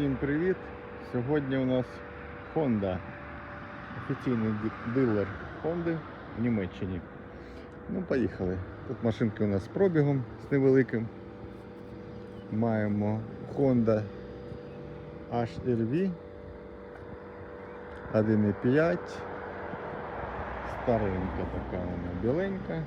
Всім привіт! Сьогодні у нас Honda. Офіційний дилер Honda в Німеччині. Ну, поїхали. Тут машинки у нас з пробігом з невеликим. Маємо Honda HRV 1.5. Старенька така вона біленька.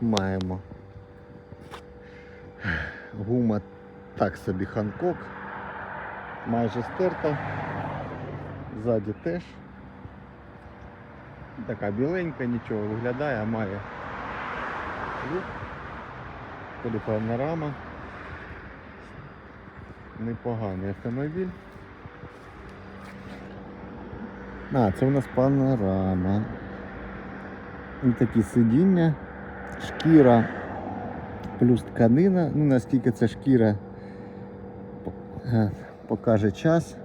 Маємо гума так собі Ханкок. Майже стерта. Ззаді теж. Така біленька, нічого виглядає, а має люк. Туди панорама. Непоганий автомобіль. А, це у нас панорама. І такі сидіння, шкіра плюс тканина. Ну, наскільки це шкіра покаже час.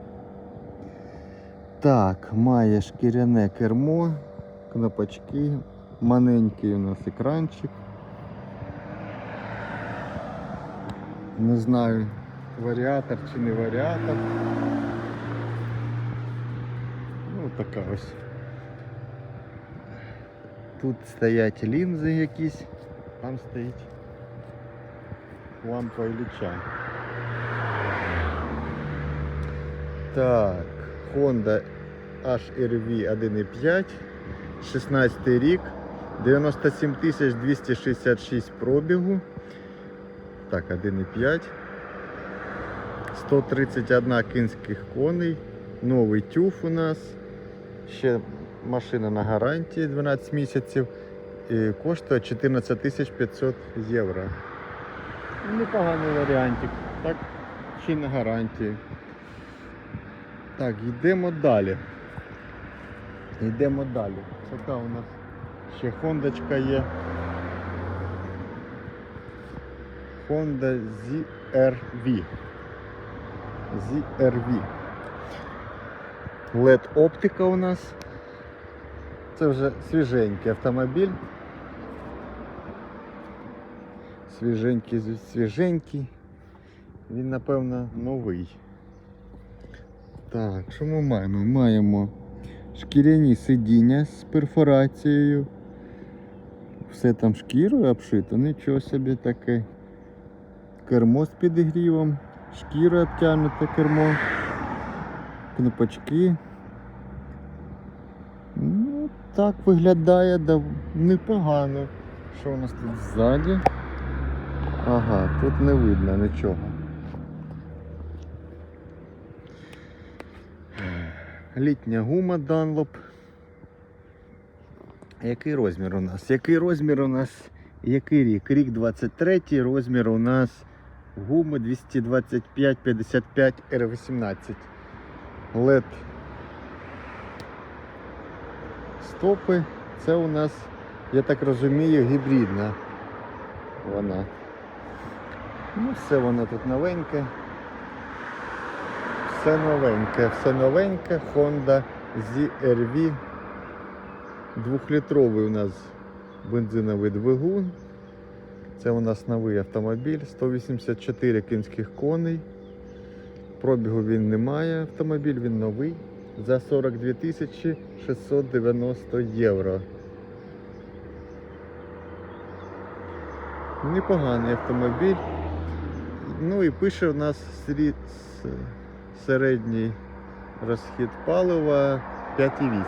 Так, має шкіряне кермо, кнопочки, маленький у нас екранчик. Не знаю, варіатор чи не варіатор. Ну, така ось. Тут стоять лінзи якісь, там стоїть лампа і Ілліча. Так, Honda HRV 1.5, 16 рік, 97 266 пробігу. Так, 1.5. 131 кінських коней. Новий тюф у нас. Ще машина на гарантії 12 місяців. І коштує 14 500 євро. Непоганий варіантик. Так, ще й на гарантії. Так, йдемо далі. Йдемо далі. Така у нас ще хондочка є. Honda ZRV. ZRV. LED оптика у нас. Це вже свіженький автомобіль. Свіженький, свіженький. Він, напевно, новий. Так, що ми маємо? Маємо шкіряні сидіння з перфорацією. Все там шкірою обшито, нічого собі таке. Кермо з підігрівом, шкіра обтягнуте кермо, кнопочки. Ну, так виглядає дов... непогано. Що у нас тут ззаді? Ага, тут не видно нічого. Літня гума Dunlop. Який розмір у нас? Який розмір у нас? Який рік? Рік 23, розмір у нас гуми 225-55 R18. LED стопи. Це у нас, я так розумію, гібридна вона. Ну, все воно тут новеньке. Все новеньке, все новеньке. Honda ZRV. Двохлітровий у нас бензиновий двигун. Це у нас новий автомобіль, 184 кінських коней. Пробігу він не має, автомобіль він новий за 42 тисячі 690 євро. Непоганий автомобіль. Ну і пише у нас срі- с- середній розхід палива 5,8.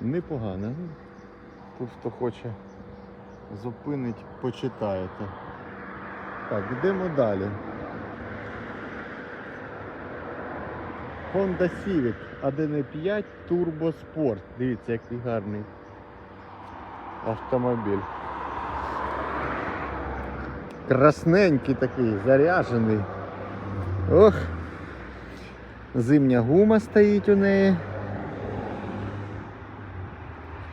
Непогано. Тут хто хоче зупинить, почитаєте. Так, йдемо далі. Honda Civic 1.5 Turbo Sport. Дивіться, який гарний автомобіль. Красненький такий, заряджений. Ох. Зимня гума стоїть у неї.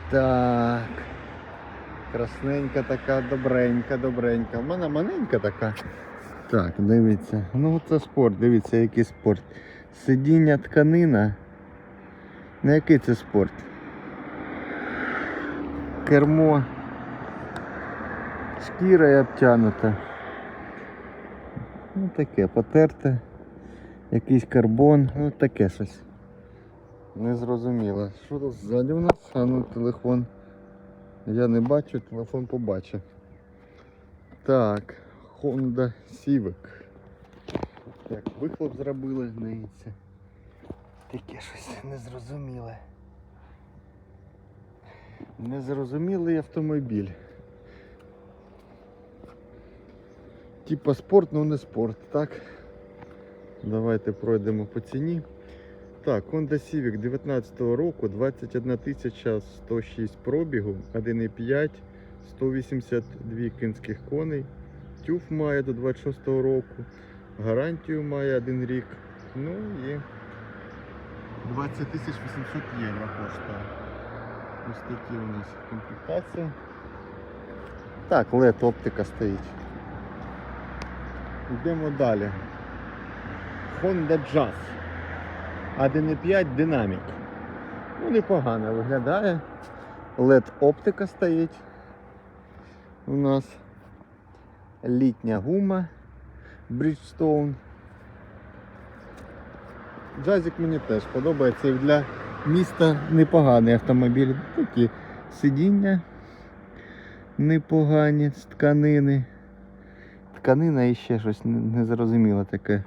Так. Красненька така, добренька, добренька. Вона маленька така. Так, дивіться. Ну це спорт, дивіться, який спорт. Сидіння тканина. На який це спорт? Кермо. Шкіра обтянута. Ну таке, потерте. Якийсь карбон, ну таке щось. Незрозуміло. Що тут ззаді у нас? А ну телефон. Я не бачу, телефон побачив. Так, Honda Civic. Так, вихлоп зробили, дивіться. Таке щось незрозуміле. Незрозумілий автомобіль. Типа спорт, ну не спорт, так? Давайте пройдемо по ціні. Так, Honda Civic 19 року, 21 106 пробігу, 1,5, 182 кінських коней. TÜV має до 26 року, гарантію має 1 рік. Ну і 20 тисяч 800 євро коштує. Ось такі у нас комплектації. Так, LED оптика стоїть. Йдемо далі. Honda Jazz. 1,5 динамік. Ну, непогано виглядає. LED оптика стоїть. У нас літня гума Bridgestone. Джазик мені теж подобається і для міста непоганий автомобіль. Такі сидіння непогані з тканини. Тканина і ще щось не- незрозуміле таке,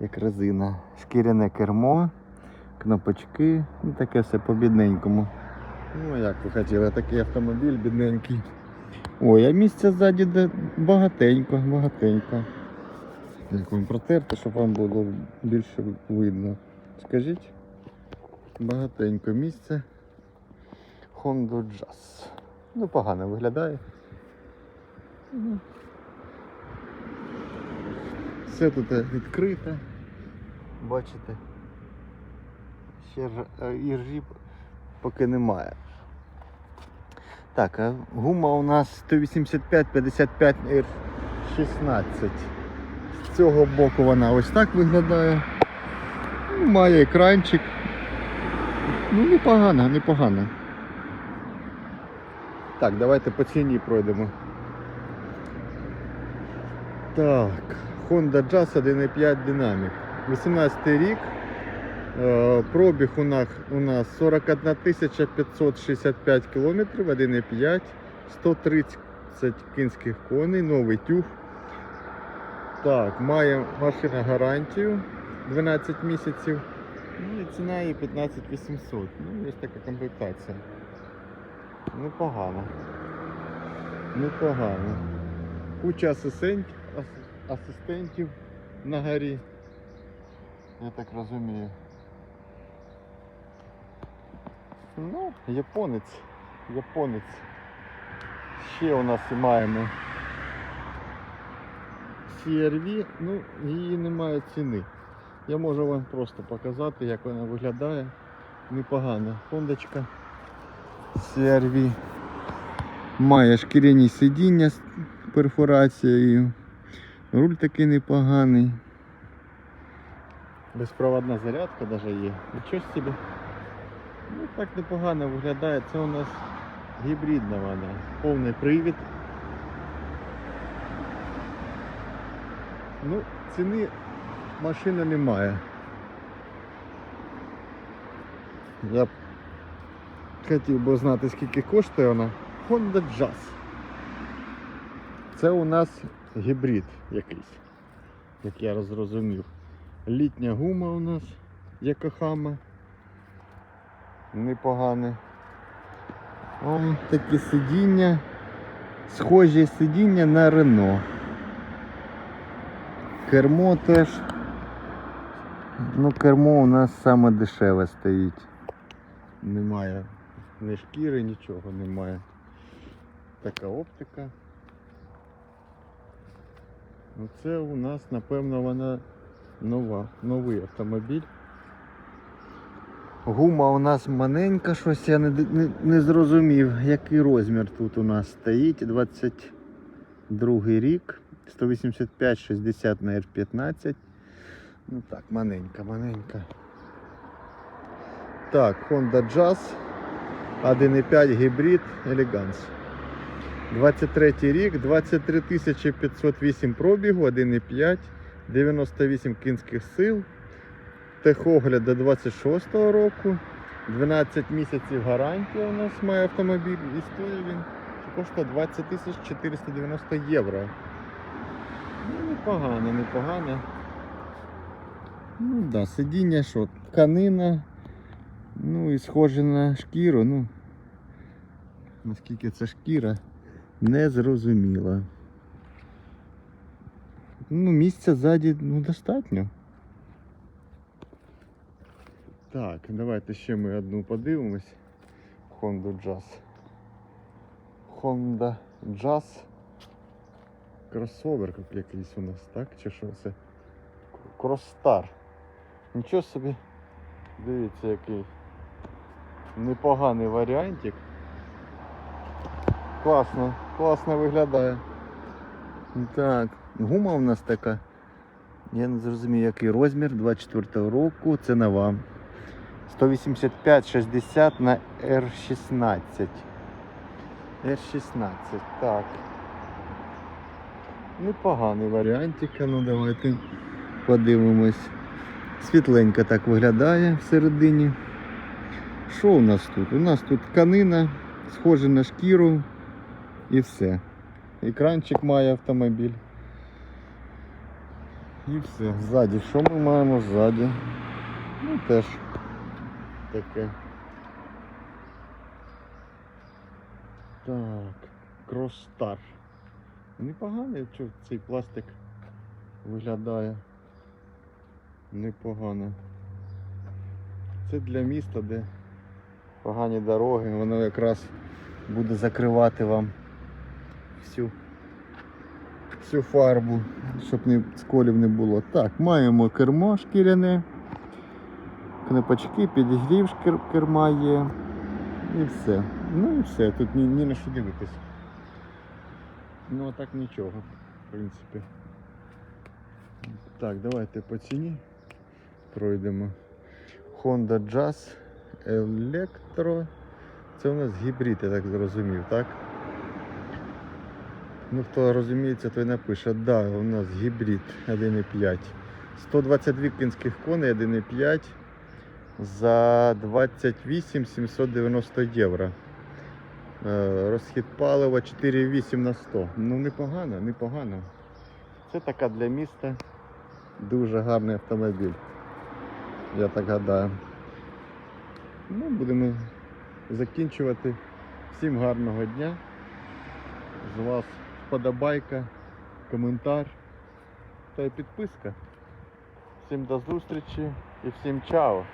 як резина. Шкіряне кермо, кнопочки, ну таке все по бідненькому. Ну як ви хотіли, такий автомобіль бідненький. Ой, а місця ззаді багатенько, багатенько. Як вам протерти, щоб вам було більше видно. Скажіть, багатенько місце. Honda Jazz. Ну, погано виглядає. Все тут відкрите. Бачите? Ще е, іржі поки немає. Так, а гума у нас 185-55 R16. З цього боку вона ось так виглядає. Ну, Має екранчик. Ну, непогано, непогано. Так, давайте по ціні пройдемо. Так, Honda Jazz 1.5 Dynamic. 18 рік. Е, Пробіг у нас, у нас 41 565 кілометрів, 1,5, 130 кінських коней, новий тюг. Так, має машина гарантію 12 місяців. Ну і ціна її 15 800. Ну, є така комплектація. Непогано. Непогано. Куча асистентів, асистентів на горі. Я так розумію. Ну, японець. Японець. Ще у нас і маємо CRV, ну її немає ціни. Я можу вам просто показати, як вона виглядає. Непогано. Хондочка CRV. Має шкіряні сидіння з перфорацією. Руль такий непоганий. Безпроводна зарядка навіть є. Нічого собі. Ну так непогано виглядає. Це у нас гібридна вона. Повний привід. Ну, ціни машина немає. Я б хотів би знати, скільки коштує вона. Honda Jazz. Це у нас гібрид якийсь, як я зрозумів. Літня гума у нас Якохама. Непогане. О, такі сидіння. Схожі сидіння на Рено. Кермо теж. Ну, кермо у нас саме дешеве стоїть. Немає ні шкіри, нічого немає. Така оптика. Ну, Це у нас, напевно, вона нова, новий автомобіль. Гума у нас маленька, щось я не, не, не зрозумів, який розмір тут у нас стоїть. 22 рік, 185-60 на R15. Ну так, маленька, маленька. Так, Honda Jazz 1.5 гібрид Elegance. 23 рік, 23 508 пробігу, 1,5, 98 кінських сил. Техогляд до 26 року. 12 місяців гарантія у нас має автомобіль і стоїть він коштує 20 490 євро. Ну, непогано, непогано. Ну да, сидіння що, тканина, ну і схоже на шкіру, ну наскільки це шкіра, не зрозуміло. Ну, місця ззаді ну, достатньо. Так, давайте ще ми одну подивимось. Honda Jazz. Honda Jazz. Кросовер як якийсь у нас, так? Чи що це? Кростар. Нічого собі. Дивіться, який непоганий варіантик. Класно, класно виглядає. Так, гума у нас така. Я не зрозумів, який розмір 24 року. Це нова. 185-60 на R16. R16, так. Непоганий варіантик, ну давайте подивимось. Світленько так виглядає всередині. Що у нас тут? У нас тут тканина, схожа на шкіру і все. Екранчик має автомобіль. І все. Ззаді. Що ми маємо ззаді? Ну теж таке. Так, Кростар. Непоганий, що цей пластик виглядає. Непогано. Це для міста, де погані дороги, воно якраз буде закривати вам всю, всю фарбу, щоб не, сколів не було. Так, маємо кермо шкіряне, кнопочки, підігрів керма є. І все. Ну і все, тут ні, ні на що дивитись. Ну а так нічого, в принципі. Так, давайте по ціні пройдемо. Honda Jazz Electro. Це у нас гібрид, я так зрозумів, так? Ну, хто розуміється, той напише. Да, у нас гібрид 1,5. 122 кінських коней 1,5 за 28 790 євро. Е, Розхід палива 4,8 на 100. Ну непогано, непогано. Це така для міста дуже гарний автомобіль. Я так гадаю. Ну, будемо закінчувати. Всім гарного дня. З вас вподобайка, коментар та й підписка. Всім до зустрічі і всім чао!